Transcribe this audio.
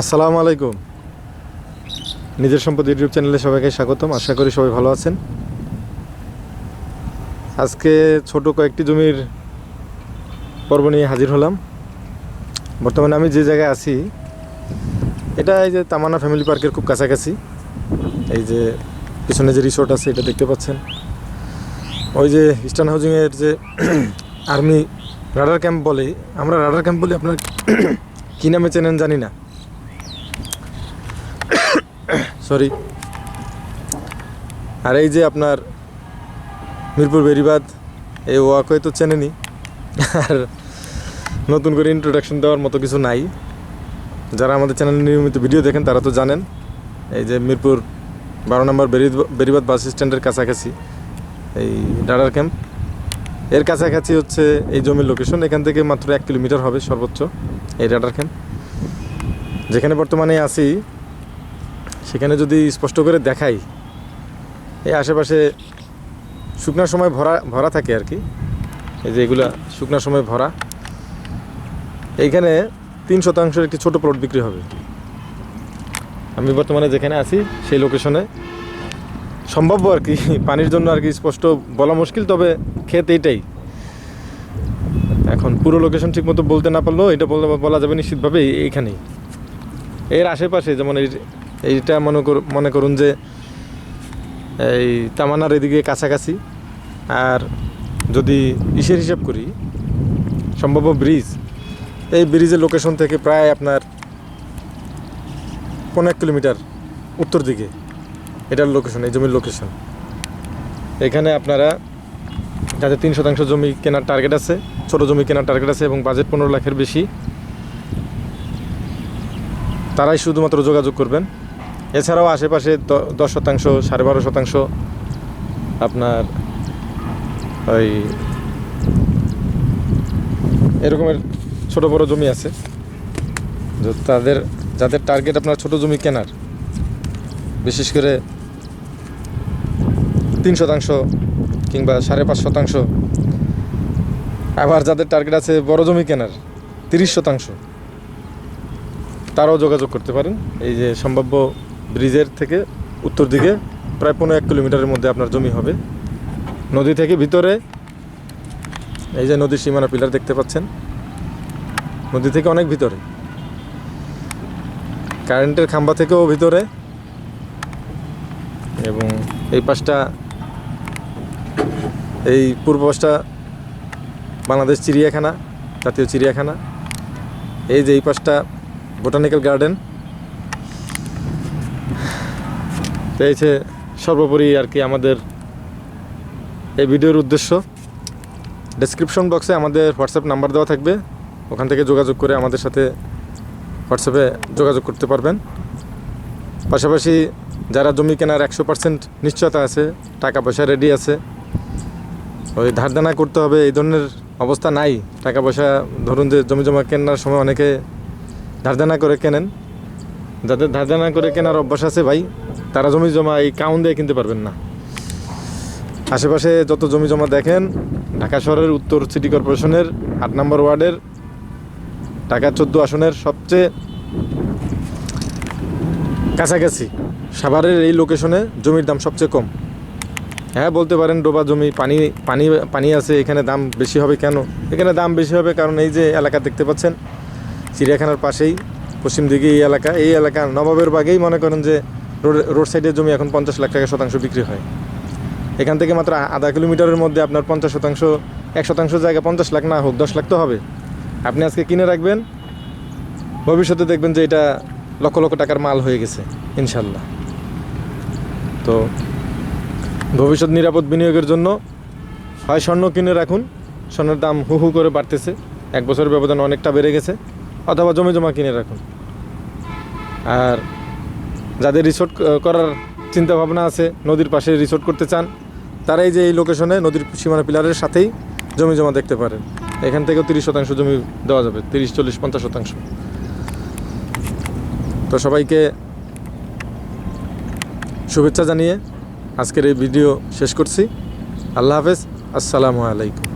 আসসালামু আলাইকুম। নিজের সম্পদ ইউটিউব চ্যানেলে সবাইকে স্বাগতম। আশা করি সবাই ভালো আছেন। আজকে ছোট কয়েকটি জমির পর্ব নিয়ে হাজির হলাম। বর্তমানে আমি যে জায়গায় আছি, এটা এই যে তামান্না ফ্যামিলি পার্কের খুব কাছাকাছি। এই যে পিছনে যে রিসোর্ট আছে, এটা দেখতে পাচ্ছেন। ওই যে ইস্টার্ন হাউজিংয়ের যে আর্মি রাডার ক্যাম্প বলে, আমরা রাডার ক্যাম্প বলি আপনার কী নামে চেনেন জানি না। সরি আর এই যে আপনার মিরপুর বেরিবাদ, এই ওয়াকওয়ে তো চেনেনি। আর নতুন করে ইন্ট্রোডাকশন দেওয়ার মতো কিছু নাই। যারা আমাদের চ্যানেলে নিয়মিত ভিডিও দেখেন, তারা তো জানেন। এই যে মিরপুর বারো নম্বর বেরি- বেরিবাদ বাস স্ট্যান্ডের কাছাকাছি, এই ডাডার ক্যাম্প এর কাছাকাছি হচ্ছে এই জমির লোকেশন এখান থেকে মাত্র এক কিলোমিটার হবে সর্বোচ্চ এই রাডার ক্যাম্প যেখানে বর্তমানে আছি সেখানে যদি স্পষ্ট করে দেখাই, এই আশেপাশে শুকনার সময় ভরা ভরা থাকে আর কি। এই যে এগুলা শুকনার সময় ভরা। এইখানে তিন শতাংশের একটি ছোট প্লট বিক্রি হবে। আমি বর্তমানে যেখানে আছি, সেই লোকেশনে সম্ভাব্য আর কি, পানির জন্য আর কি স্পষ্ট বলা মুশকিল, তবে ক্ষেত এইটাই। এখন পুরো লোকেশন ঠিক মতো বলতে না পারলেও এটা বলা যাবে নিশ্চিতভাবে এই- এইখানেই। এর আশেপাশে যেমন এইটা মনে কর মনে করুন যে এই তামান্নার এদিকে কাছাকাছি। আর যদি ইসের হিসাব করি, সম্ভাব্য ব্রিজ, এই ব্রিজের লোকেশন থেকে প্রায় আপনার পনেরো কিলোমিটার উত্তর দিকে। এটার লোকেশন এই জমির লোকেশন এখানে আপনারা যাদের তিন শতাংশ জমি কেনার টার্গেট আছে, ছোট জমি কেনার টার্গেট আছে এবং বাজেট পনেরো লাখের বেশি, তারাই শুধুমাত্র যোগাযোগ করবেন। এছাড়াও আশেপাশে দশ শতাংশ, সাড়ে বারো শতাংশ আপনার ওই এরকমের ছোট বড় জমি আছে। তাদের, যাদের টার্গেট আপনার ছোট জমি কেনার, বিশেষ করে তিন শতাংশ কিংবা সাড়ে পাঁচ শতাংশ। আবার যাদের টার্গেট আছে বড় জমি কেনার, তিরিশ শতাংশ। তারাও যোগাযোগ করতে পারেন। এই যে সম্ভাব্য ব্রিজের থেকে উত্তর দিকে প্রায় পনেরো এক কিলোমিটারের মধ্যে আপনার জমি হবে। নদী থেকে ভিতরে এই যে নদীর সীমানা পিলার দেখতে পাচ্ছেন, নদী থেকে অনেক ভিতরে। কারেন্টের খাম্বা থেকেও ভিতরে এবং এই পাশটা, এই পূর্ব পাশটা বাংলাদেশ চিড়িয়াখানা, জাতীয় চিড়িয়াখানা। এই যে এই পাশটা বোটানিক্যাল গার্ডেন। তো এই সর্বোপরি আর কি আমাদের এই ভিডিওর উদ্দেশ্য। ডেসক্রিপশন বক্সে আমাদের হোয়াটসঅ্যাপ নাম্বার দেওয়া থাকবে। ওখান থেকে যোগাযোগ করে আমাদের সাথে হোয়াটসঅ্যাপে যোগাযোগ করতে পারবেন। পাশাপাশি যারা জমি কেনার একশো পার্সেন্ট নিশ্চয়তা আছে টাকা পয়সা রেডি আছে, ওই ধার দেনা করতে হবে, এই ধরনের অবস্থা নাই। টাকা পয়সা ধরুন যে জমি জমা কেনার সময় অনেকে ধার দেনা করে কেনেন। যাদের ধার দেনা করে কেনার অভ্যাস আছে ভাই তারা জমি জমা এই কাউন দিয়ে কিনতে পারবেন না। আশেপাশে যত জমি জমা দেখেন, ঢাকা শহরের উত্তর সিটি কর্পোরেশনের আট নম্বর ওয়ার্ডের ঢাকা চোদ্দ আসনের সবচেয়ে কাছাকাছি, সাভারের এই লোকেশনে জমির দাম সবচেয়ে কম। হ্যাঁ বলতে পারেন ডোবা জমি, পানি পানি পানি আছে, এখানে দাম বেশি হবে কেন? এখানে দাম বেশি হবে কারণ এই যে এলাকা দেখতে পাচ্ছেন, চিড়িয়াখানার পাশেই, পশ্চিম দিকে এই এলাকা এই এলাকা নবাবের বাগেই মনে করেন যে রোড সাইডের জমি এখন পঞ্চাশ লাখ টাকা শতাংশ বিক্রি হয়। এখান থেকে মাত্র আধা কিলোমিটারের মধ্যে আপনার পঞ্চাশ শতাংশ, এক শতাংশ জায়গা পঞ্চাশ লাখ না হোক, দশ লাখ তো হবে। আপনি আজকে কিনে রাখবেন, ভবিষ্যতে দেখবেন যে এটা লক্ষ লক্ষ টাকার মাল হয়ে গেছে, ইনশাল্লাহ। তো ভবিষ্যৎ নিরাপদ বিনিয়োগের জন্য হয় স্বর্ণ কিনে রাখুন, স্বর্ণের দাম হু হু করে বাড়তেছে, এক বছরের ব্যবধান অনেকটা বেড়ে গেছে, অথবা জমি জমা কিনে রাখুন। আর যাদের রিসোর্ট করার চিন্তা ভাবনা আছে, নদীর পাশে রিসোর্ট করতে চান, তারাই যে এই লোকেশনে নদীর সীমানা পিলারের সাথেই জমি জমা দেখতে পারেন। এখান থেকেও তিরিশ শতাংশ জমি দেওয়া যাবে, তিরিশ, চল্লিশ, পঞ্চাশ শতাংশ। তো সবাইকে শুভেচ্ছা জানিয়ে আজকের এই ভিডিও শেষ করছি। আল্লাহ হাফেজ, আসসালামু আলাইকুম।